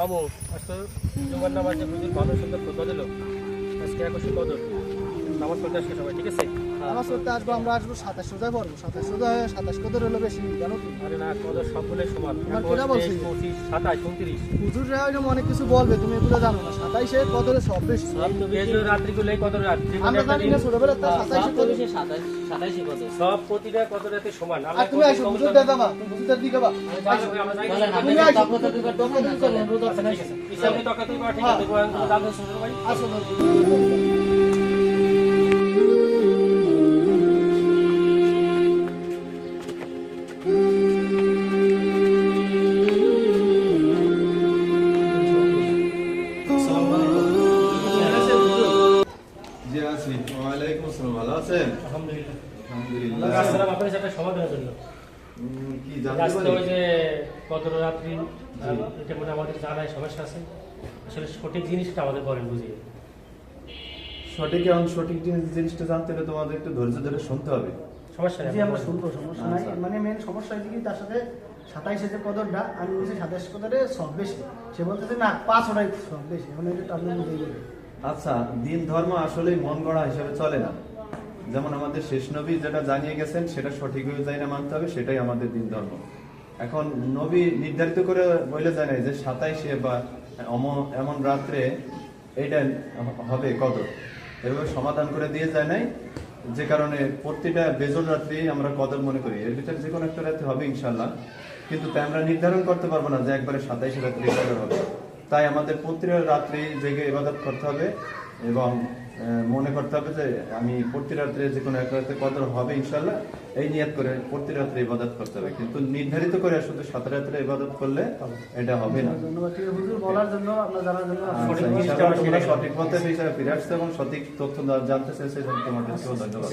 তো জুমার নামাজে বুঝি ভালো সুন্দর খোঁজা দিল আজকে একশো কদর নামাজ পড়তে আসবে সবাই ঠিক আছে? আমার সত্যি আসব আমরা আসব সাতাশ সোজায় পড়ব। সাতাশ সোজা হয়ে সাতাশ কদর হলো বেশি জানো কি? আরে না কদর সবগুলোই সমান। তোমার কেটা বলছে? পঁচিশ সাতাশ উনত্রিশ। হুজুররা এরকম অনেক কিছু বলবে তুমি এগুলো জানো না। সাতাইশে কদরে সব বেশি। এই যে রাত্রিগুলো এই কদর রাত। যে কোনো আমরা জানি না ছোটবেলা তার সাতাইশে কদর। সাতাইশে কত সব প্রতিটা কদর রাতে সমান আর তুমি আসো হুজুর দেখা বা তুমি হুজুরদের দিকে বা তুমি আসো। তো দুবার দোকান আচ্ছা, ঠিক আছে। ইসলামী তকাতেই বা ঠিক আছে, গোয়াঙ্গ দাদু শ্বশুর ভাই। আছি। ওয়ালাইকুম আসসালাম ভালো আছেন? আলহামদুলিল্লাহ। আলহামদুলিল্লাহ। আসসালাম, আপনার কাছে একটা সমাধানের জন্য। কি জানতে পারি? ওই যে কদর রাত্রি, এটা মনে আমাদের জানায় সমস্যা আছে। আসলে সঠিক জিনিসটা আমাদের বলেন বুঝিয়ে। সঠিক এবং সঠিক জিনিসটা জানতে হলে তোমাদের একটু ধৈর্য ধরে শুনতে হবে। সমস্যা নেই আমরা শুনব সমস্যা নাই। আচ্ছা। মানে মেন সমস্যা হয়েছে কি তার সাথে সাতাইশে যে কদরটা আমি বলছি সাতাইশ কদরে সব বেশি। সে বলতেছে না পাঁচ ওটাই সব বেশি। এখন এটা আপনি বুঝেই আচ্ছা দিন ধর্ম আসলে মন গড়া হিসাবে চলে না। যেমন আমাদের শেষ নবী যেটা জানিয়ে গেছেন, সেটা সঠিক হয়ে যায় না মানতে হবে, সেটাই আমাদের দিন ধর্ম। এখন নবী নির্ধারিত করে বলে যায় না যে সাতাইশে বা এমন রাত্রে এটা হবে কদর। এভাবে সমাধান করে দিয়ে যায় নাই, যে কারণে প্রতিটা বেজল রাত্রি আমরা কদর মনে করি। এর ভিতরে যে কোনো একটা রাত্রি হবে ইনশাল্লাহ কিন্তু আমরা নির্ধারণ করতে পারব না যে একবারে সাতাইশে রাত্রি কদর হবে। তাই আমাদের প্রতিটা রাত্রি জেগে ইবাদত করতে হবে এবং মনে করতে হবে যে আমি প্রতি রাত্রে যে কোনো এক রাত্রে কদর হবে ইনশাল্লাহ এই নিয়াত করে প্রতি রাত্রে ইবাদত করতে হবে। কিন্তু নির্ধারিত করে শুধু সাত রাত্রে ইবাদত করলে এটা হবে না। ধন্যবাদ। ঠিক আছে, বলার জন্য আপনার জানার আচ্ছা, তোমরা সঠিক পথে হিসাবে ফিরে আসছো এবং সঠিক তথ্য জানতে চেয়েছে তোমাদেরকেও ধন্যবাদ।